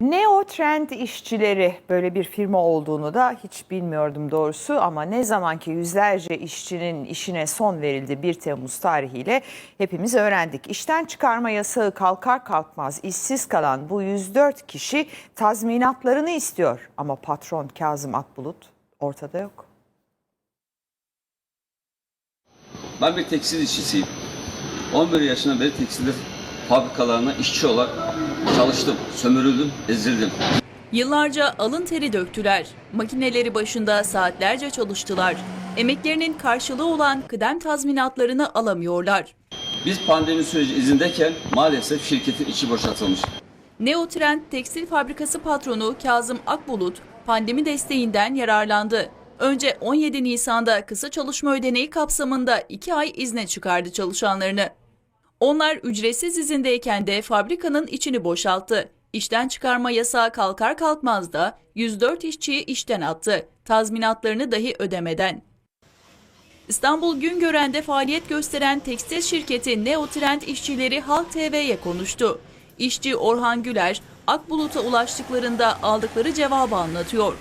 Neo Trend işçileri böyle bir firma olduğunu da hiç bilmiyordum doğrusu ama ne zamanki yüzlerce işçinin işine son verildi 1 Temmuz tarihiyle hepimiz öğrendik. İşten çıkarma yasağı kalkar kalkmaz işsiz kalan bu 104 kişi tazminatlarını istiyor ama patron Kazım Akbulut ortada yok. Ben bir tekstil işçisiyim. 11 yaşından beri tekstil fabrikalarına işçi olarak çalıştım, sömürüldüm, ezildim. Yıllarca alın teri döktüler. Makineleri başında saatlerce çalıştılar. Emeklerinin karşılığı olan kıdem tazminatlarını alamıyorlar. Biz pandemi süreci izindeyken maalesef şirketin içi boşaltılmış. Neotrend Tekstil Fabrikası patronu Kazım Akbulut pandemi desteğinden yararlandı. Önce 17 Nisan'da kısa çalışma ödeneği kapsamında 2 ay izne çıkardı çalışanlarını. Onlar ücretsiz izindeyken de fabrikanın içini boşalttı. İşten çıkarma yasağı kalkar kalkmaz da 104 işçiyi işten attı. Tazminatlarını dahi ödemeden. İstanbul Güngören'de faaliyet gösteren tekstil şirketi Neotrend işçileri Halk TV'ye konuştu. İşçi Orhan Güler, Akbulut'a ulaştıklarında aldıkları cevabı anlatıyor.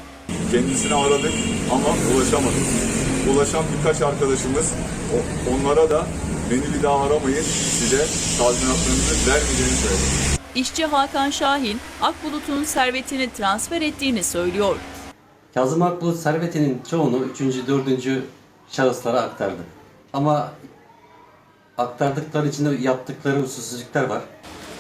Kendisini aradık ama ulaşamadık. Ulaşan birkaç arkadaşımız onlara da beni bir daha aramayın size tazminatlarınızı vermeyeceğini söyledi. İşçi Hakan Şahin, Akbulut'un servetini transfer ettiğini söylüyor. Kazım Akbulut servetinin çoğunu 3. 4. şahıslara aktardı. Ama aktardıkları içinde yaptıkları usulsüzlükler var.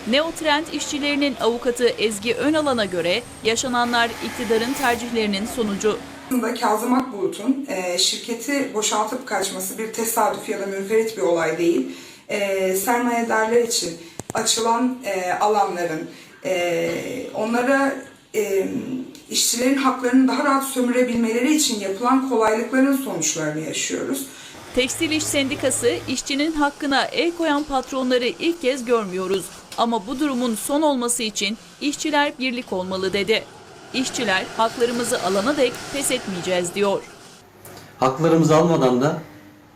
Neotrend işçilerinin avukatı Ezgi Önalan'a göre yaşananlar iktidarın tercihlerinin sonucu. Kazım Akbulut'un e, şirketi boşaltıp kaçması bir tesadüf ya da münferit bir olay değil. E, sermayedarlar için açılan e, alanların e, onlara e, işçilerin haklarını daha rahat sömürebilmeleri için yapılan kolaylıkların sonuçlarını yaşıyoruz. Tekstil İş Sendikası işçinin hakkına el koyan patronları ilk kez görmüyoruz. Ama bu durumun son olması için işçiler birlik olmalı dedi. İşçiler haklarımızı alana dek pes etmeyeceğiz diyor. Haklarımızı almadan da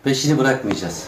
peşini bırakmayacağız.